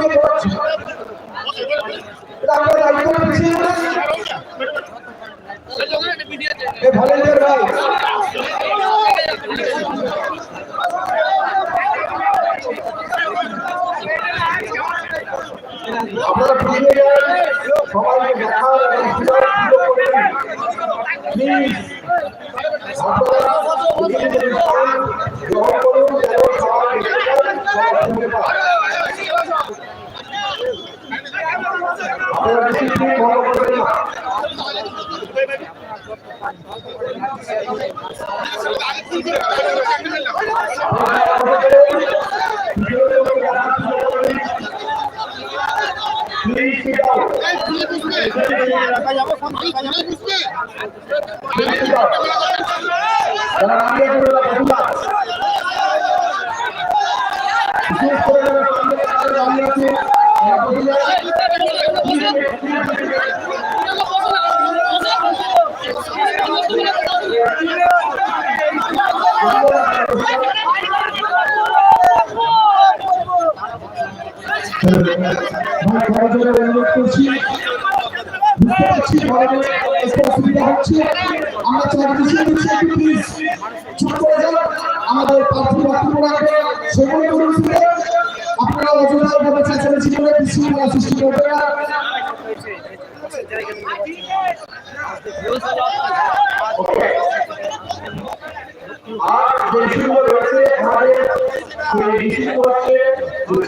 দিতে পারছি এটা আমরা দায়িত্ব পিছিয়ে এ ভলেন্টিয়ার ভাই আপনারা পিছিয়ে যান সবাইকে দেখা প্লিজ আপনারা পিছিয়ে যেতে পারেন গ্রহণ করুন যেন সবাই দেখতে পান, সবাই শুনতে পান। আপনারা ডিসিপ্লিন ফলো করবেন না Please sit down. Please sit down. যারা দাঁড়িয়ে আছে তারা বসুন না। বিশেষ করে যারা সামনে কাতারে দাঁড়িয়ে আছে, তারা বসুন না। আমি খরচের অনুরোধ করছি বুঝতে পারছি অসুবিধা হচ্ছে আমরা চার বিষয় প্লিজ করে যান আমাদের প্রার্থী বক্তব্য সেগুলো করুন শুনে আপনারা অযোধ্যা ভাবে চেঁচামেচি করে বিশৃঙ্খলা আর যে বিষয়গুলো রয়েছে আমাদের সেই বিষয়গুলো হচ্ছে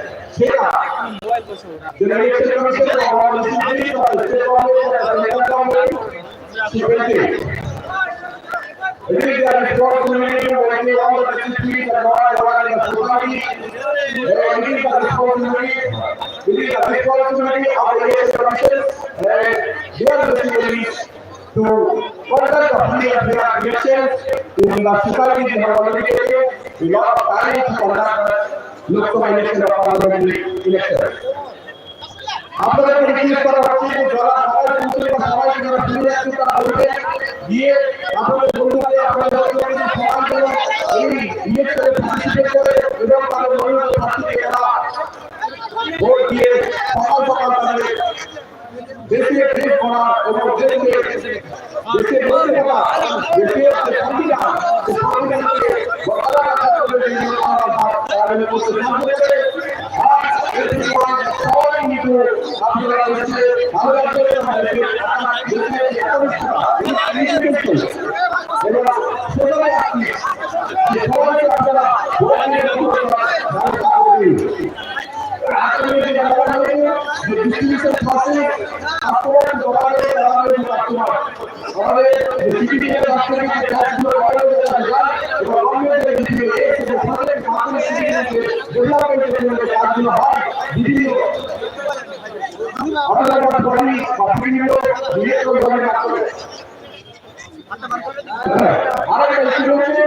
to commission and their elections in the society they have already taken a lot time to conduct সবাই শুনছে বা আপনাদের ইলেকশনে এবং তাদের মনোনীত প্রার্থীকে তারা ভোট দিয়ে সকাল সকাল তাদের দেশে দেশ করা এবং দেশে দেশে বসে থাকা দেশের যে সংবিধান সেই সংবিধানকে বকায়া রাখার জন্য যে আমরা করতে সাহায্য করে আর এর সময় সবাই কিন্তু আপনারা দেশে ভালো লাগবে আমাদের দেশে এবং সেটাই আপনি যে সবাইকে আপনারা ভোট দিয়ে আপনারা কাজগুলো করা হয়েছে এবং গভর্নমেন্টের দিকে এই যে সরকারের কাজগুলো সিপিটিকে ডেভেলপমেন্টের জন্য যে কাজগুলো হয় বিভিন্ন আপনারা বডি বা বিভিন্ন ডিরেক্টর ধরনের কাজ করে আরেকটা ইস্যু হচ্ছে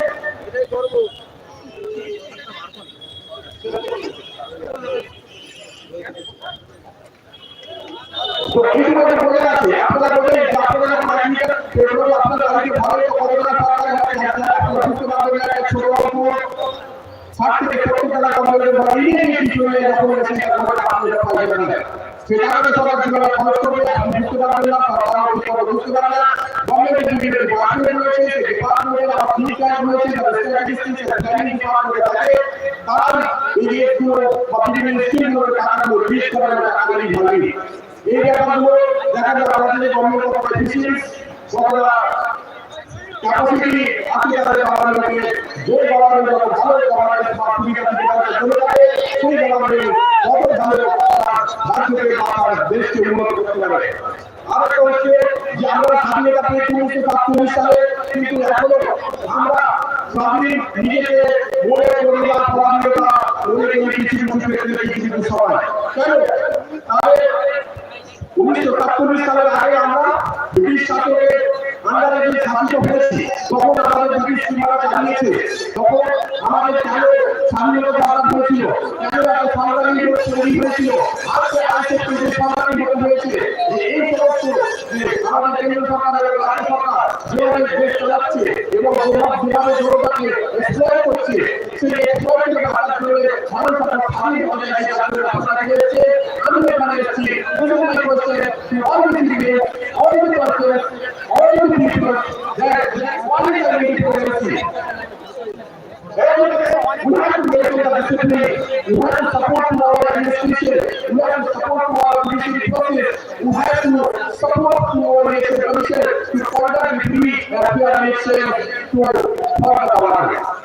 তো ইতিমধ্যে বলে আছে আপনারা বলেন যে আপনারা মার্কেট পেট্রোল আপনারা আগে ভালো করে না সরকার আপনারা বুঝতে পারবেন না ছোট অল্প ষাট থেকে সত্তর টাকা কম করে বা ইমিডিয়েটলি চলে যখন এসে আপনারা আপনারা পাইবেন না। সেটা আগে সবার জীবনে খরচ করবে আপনি বুঝতে পারবেন না সরকার বুঝতে পারবে না। গভর্নমেন্ট যে ডিপার্টমেন্ট রয়েছে, সেই ডিপার্টমেন্টের আমার তিন কাজ রয়েছে তাদের স্ট্যাটিস্টিক্স এন্ড প্ল্যানিং ডিপার্টমেন্টে থাকে, তার এই যে একটু বা বিভিন্ন স্কিমগুলোর টাকাগুলো রিলিজ করার টাকাগুলি ভালোই এই ব্যাপারগুলো দেখা যাবে আমাদের গভর্নমেন্ট অফ এফিসিয়েন্স কতটা ক্যাপাসিটি আছে তাদের গভর্নমেন্টে যে গভর্নমেন্ট যত ভালো গভর্নমেন্ট বা সুবিধা সুবিধা চলে থাকে সেই গভর্নমেন্ট কত ভালো রাজ্যকে বা দেশকে উন্নত করতে পারে আরেকটা হচ্ছে যে আমরা স্বাধীনতা পেয়েছি উনিশশো সাতচল্লিশ সালে কিন্তু এখনও আমরা স্বাধীন নিজেকে মনে পরিবার স্বাধীনতা মনে করি কিছু কিছু সময় কেন? হয়েছে যে এই সমস্ত যে আমাদের কেন্দ্র সরকার এবং রাজ্য সরকার যেভাবে দেশ চালাচ্ছে এবং যেভাবে জনতাকে এক্সপ্লয় করছে সেই এক্সপ্লয় থেকে হাত মানুষ আপনার স্বাধীন হতে চাইছে আপনার ভাষা দিয়েছে আমি এখানে এসেছি persons, all the people that one is a need for mercy. We have to make the discipline. We have to support to our election commission to conduct free and fair election to further our lives.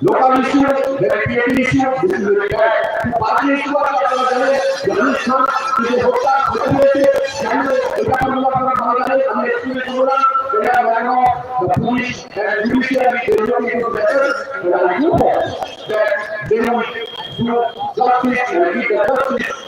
local issue, the creative issue, this is the party issue আপনারা জানেন যে অনুষ্ঠান যে হত্যা হতে হয়েছে কেন এটা আমরা আপনারা ভালো জানেন আমি এক্সপ্লেন করব না এটা রানো the police and judiciary they look into the matter and I do hope that they will do justice and give the justice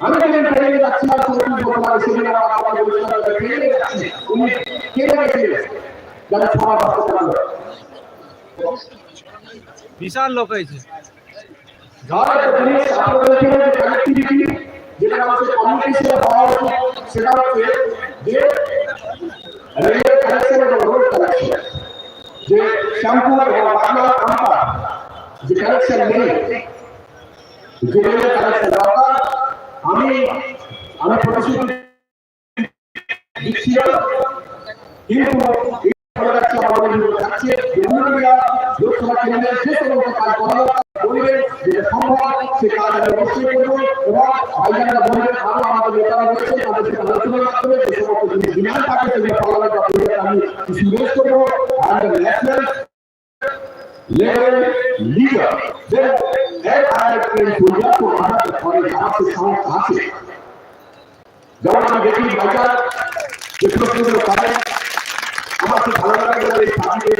আমি যখন ট্রেনে যাচ্ছিলাম চৌত্রিশ বছর আগে সেদিন আমার যাচ্ছি। যারা সবার চালাবে বিশাল লোক হয়েছে। আপনাদের যে কানেক্টিভিটি যেটা আমাদের কমিউনিকেশন হওয়া উচিত সেটা হচ্ছে যে রেলওয়ে কানেকশন এবং রোড কানেকশন যে শ্যামপুর এবং বাংলা যে কানেকশন নেই যে রেলওয়ে কানেকশন দরকার আমি আমি প্রতিশ্রুতি দিচ্ছিলাম কিন্তু লোকসভা কেন্দ্রের যে সমস্ত কাজ করা বলবেন যে সম্ভব সে কাজ আমি অবশ্যই করব এবং ভাইজানরা বলবেন আরও আমাদের নেতারা রয়েছে তাদের সাথে আলোচনার মাধ্যমে যে সমস্ত জিনিস ডিমান্ড থাকে সেগুলো পার্লামেন্ট অফিসে আমি সুযোগ করব। আর national level leader, to another for a house of sound আছে। যেমন আমরা দেখি বাজার যে প্রশ্নগুলো করে আমার খুব ভালো লাগে যে পাখিকে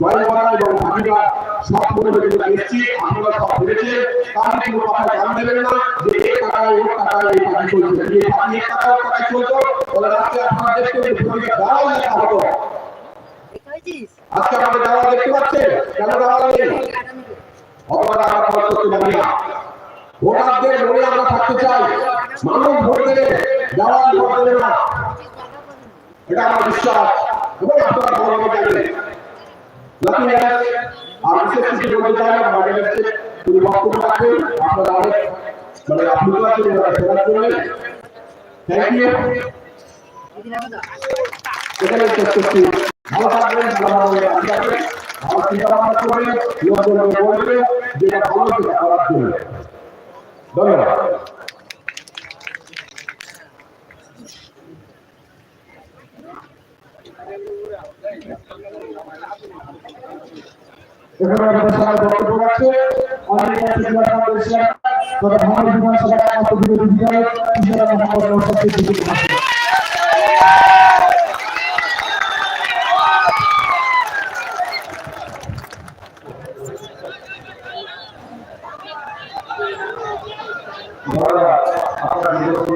জয় করা এবং পাখিরা সব হয়ে যেগুলো এসছি আপনারা সব ভেবেছে তার কোনো কথা জান দেবেন না যে এই টাকায় ওর টাকায় এই পাখি চলছে। এই পাখি এক টাকা ওর টাকায় চলতো বলে রাত্রে আপনারা দেখতে যে ভূমিকা দাঁড়াও লেখা হতো। আজকে আমাদের দেওয়া দেখতে পাচ্ছেন? কেন দেওয়া ভোটারদের মনে আমরা থাকতে চাই। মানুষ ভোট দেবে, দেওয়াল ভোট দেবে না। এটা আমার বিশ্বাস। এবং আপনারা ভালোভাবে জানেন নাকি কিছু বলতে চাই তিনি বক্তব্য রাখবেন। মানে এখানে ভালো থাকবেন ভালো চিন্তা ভাবনা করবেন লোকজনকে বলবেন যেটা ভালো সেটা করার জন্য ধন্যবাদ। এখানে আমাদের সবাই বক্তব্য রাখছে অনেক আছে জেলা কংগ্রেসের তবে ভালো বিরোধী বিধায়ক জেলা সবচেয়ে বেশি আছে ধন্যবাদ আপনারা নিজের সংস্কার করছিলেন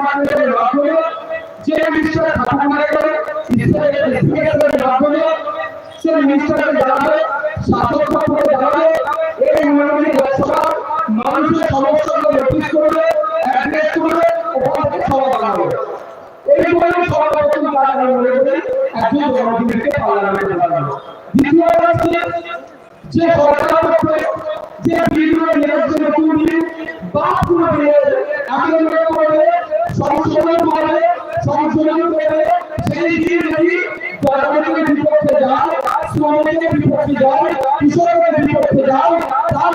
পঞ্চায়েত মাধ্যমে যে মিনিস্টার ঠাকুমারে করে ইনভেস্টিগেশনের মাধ্যমে সে মিনিস্টারকে জানাবে শাসক পক্ষকে জানাবে এই ইউনিয়নের লোকসভা মানুষের সমস্যাগুলো নোটিশ করবে অ্যাড্রেস করবে ওখান থেকে সমাধান এই ধরনের সর্বপ্রথম কাজ আমি মনে করি, একজন জনপ্রতিনিধিকে পার্লামেন্টে পাঠানো দ্বিতীয় হচ্ছে, যে সরকার সেই বিল যদি জনগণের বিপক্ষে যায় শ্রমিকের বিপক্ষে যায় কৃষকের বিপক্ষে যায় তার